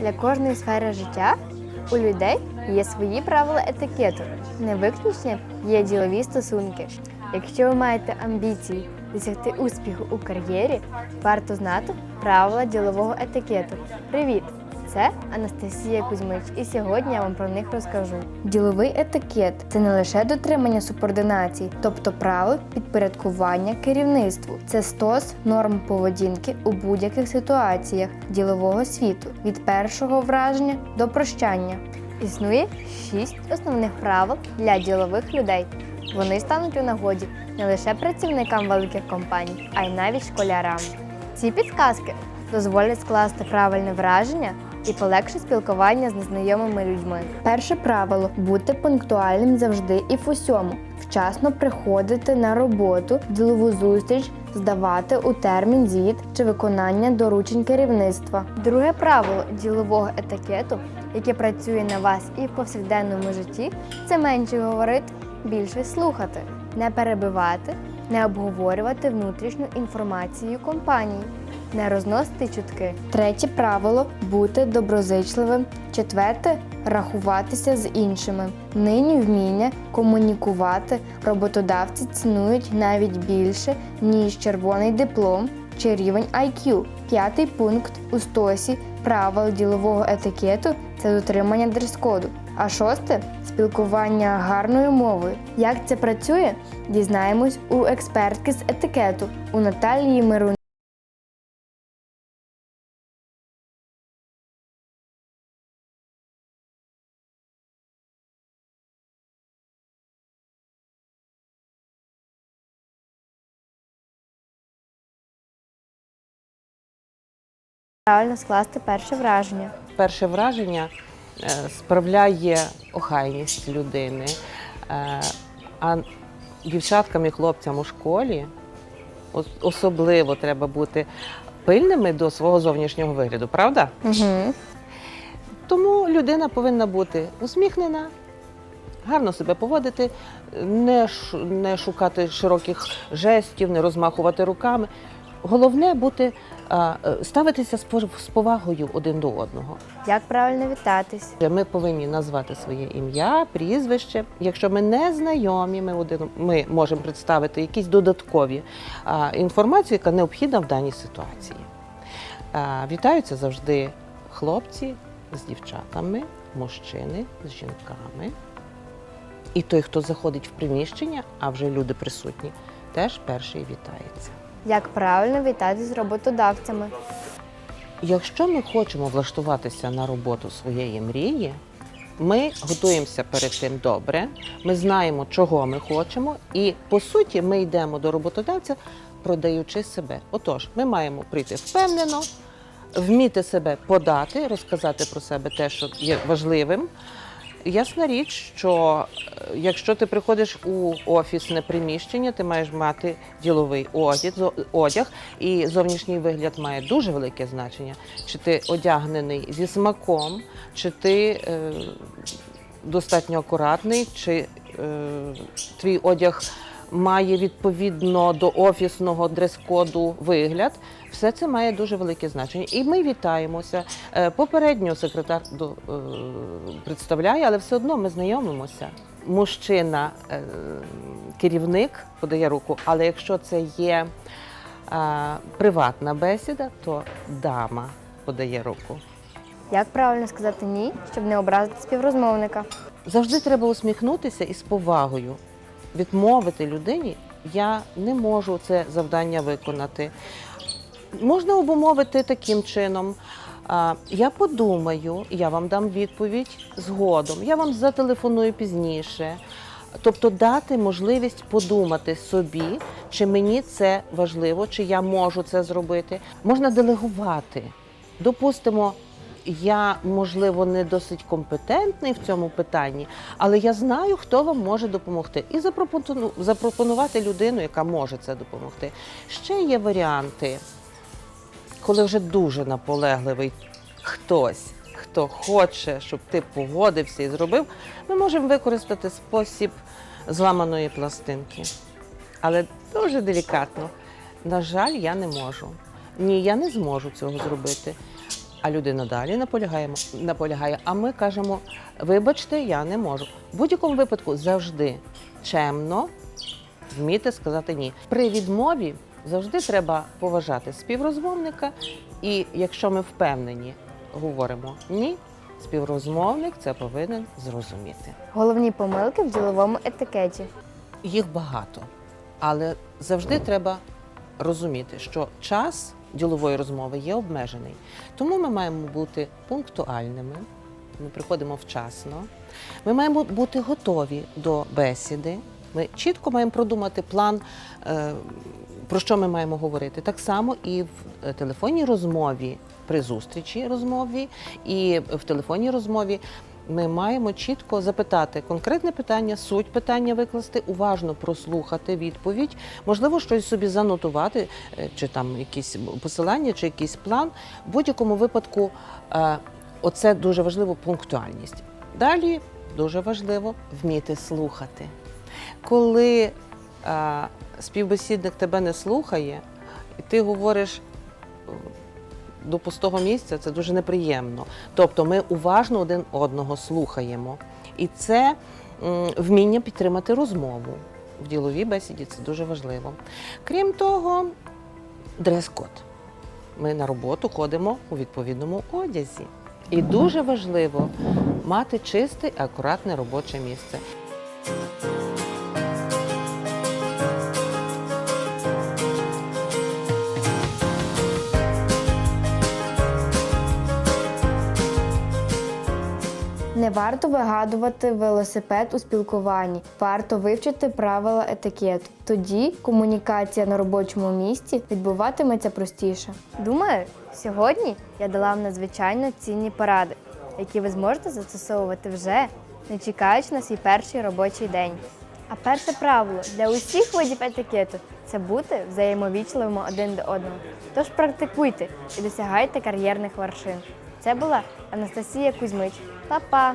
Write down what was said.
Для кожної сфери життя у людей є свої правила етикету. Не виключення є ділові стосунки. Якщо ви маєте амбіції досягти успіху у кар'єрі, варто знати правила ділового етикету. Привіт! Це Анастасія Кузьмич, і сьогодні я вам про них розкажу. Діловий етикет це не лише дотримання субординації, тобто правил підпорядкування керівництву. Це стос норм поведінки у будь-яких ситуаціях ділового світу від першого враження до прощання. Існує шість основних правил для ділових людей. Вони стануть у нагоді не лише працівникам великих компаній, а й навіть школярам. Ці підказки дозволять скласти правильне враження і полегшить спілкування з незнайомими людьми. Перше правило бути пунктуальним завжди і в усьому. Вчасно приходити на роботу, ділову зустріч, здавати у термін звіт чи виконання доручень керівництва. Друге правило ділового етикету, яке працює на вас і в повсякденному житті, це менше говорити, більше слухати, не перебивати, не обговорювати внутрішню інформацію компанії, не розносити чутки. Третє правило бути доброзичливим. Четверте рахуватися з іншими. Нині вміння комунікувати роботодавці цінують навіть більше, ніж червоний диплом чи рівень IQ. П'ятий пункт у стосі правил ділового етикету це дотримання дрес-коду. А шосте спілкування гарною мовою. Як це працює, дізнаємось у експертки з етикету у Наталії Мирун. Правильно скласти перше враження. Перше враження е, справляє охайність людини. Е, А дівчаткам і хлопцям у школі особливо треба бути пильними до свого зовнішнього вигляду, правда? Угу. Тому людина повинна бути усміхнена, гарно себе поводити, не шукати широких жестів, не розмахувати руками. Головне бути е, ставитися з пов- з повагою один до одного. Як правильно вітатись? Ми повинні назвати своє ім'я, прізвище. Якщо ми не знайомі, ми один ми можемо представити якісь додаткові інформацію, яка необхідна в даній ситуації. Вітаються завжди хлопці з дівчатами, мужчини з жінками. І той, хто заходить в приміщення, а вже люди присутні, теж перший вітається. Як правильно вітатись з роботодавцями? Якщо ми хочемо влаштуватися на роботу своєї мрії, ми готуємося перед тим добре, ми знаємо, чого ми хочемо, і по суті ми йдемо до роботодавця, продаючи себе. Отож, ми маємо прийти впевнено, вміти себе подати, розказати про себе те, що є важливим. Ясна річ, що е, якщо ти приходиш у офісне приміщення, ти маєш мати діловий одяг, і зовнішній вигляд має дуже велике значення. Чи ти одягнений зі смаком, чи ти е, достатньо акуратний, чи е, твій одяг має відповідно до офісного дрес-коду вигляд. Все це має дуже велике значення. І ми вітаємося. Е, Попередньо секретар е, представляє, але все одно ми знайомимося. Мужчина, е, керівник подає руку, але якщо це є приватна бесіда, то дама подає руку. Як правильно сказати ні, щоб не образити співрозмовника? Завжди треба усміхнутися і з повагою відмовити людині. Я не можу це завдання виконати. Можна обумовити таким чином. Я подумаю, я вам дам відповідь згодом. Я вам зателефоную пізніше. Тобто дати можливість подумати собі, чи мені це важливо, чи я можу це зробити. Можна делегувати. Допустимо, я, можливо, не досить компетентний в цьому питанні, але я знаю, хто вам може допомогти. І запропонувати людину, яка може це допомогти. Ще є варіанти, коли вже дуже наполегливий хтось, хто хоче, щоб ти погодився і зробив, ми можемо використати спосіб зламаної пластинки. Але дуже делікатно. На жаль, я не можу. Ні, я не зможу цього зробити. А людина далі наполягаємо, наполягає. А ми кажемо: вибачте, я не можу. В будь-якому випадку завжди чемно вміти сказати ні. При відмові завжди треба поважати співрозмовника, і якщо ми впевнені, говоримо ні, співрозмовник це повинен зрозуміти. Головні помилки в діловому етикеті. Їх багато, але завжди треба розуміти, що час ділової розмови є обмежений. Тому ми маємо бути пунктуальними. Ми приходимо вчасно. Ми маємо бути готові до бесіди. Ми чітко маємо продумати план, е, про що ми маємо говорити. Так само і в е, телефонній розмові, при зустрічі розмові, і в телефонній розмові ми маємо чітко запитати конкретне питання, суть питання викласти, уважно прослухати відповідь, можливо, щось собі занотувати, е, чи там якісь посилання, чи якийсь план. В будь-якому випадку, е, оце дуже важливо пунктуальність. Далі дуже важливо вміти слухати. Коли е, співбесідник тебе не слухає, і ти говориш до пустого місця, це дуже неприємно. Тобто ми уважно один одного слухаємо. І це вміння підтримати розмову в діловій бесіді це дуже важливо. Крім того, дрес-код. Ми на роботу ходимо у відповідному одязі. І дуже важливо мати чисте і акуратне робоче місце. Варто вигадувати велосипед у спілкуванні. Варто вивчити правила етикету. Тоді комунікація на робочому місці відбуватиметься простіше. Думаю, сьогодні я дала вам надзвичайно цінні поради, які ви зможете застосовувати вже, не чекаючи на свій перший робочий день. А перше правило для усіх видів етикету це бути взаємовічливими один до одного. Тож практикуйте і досягайте кар'єрних вершин. Це була Анастасія Кузьмич. Па-па!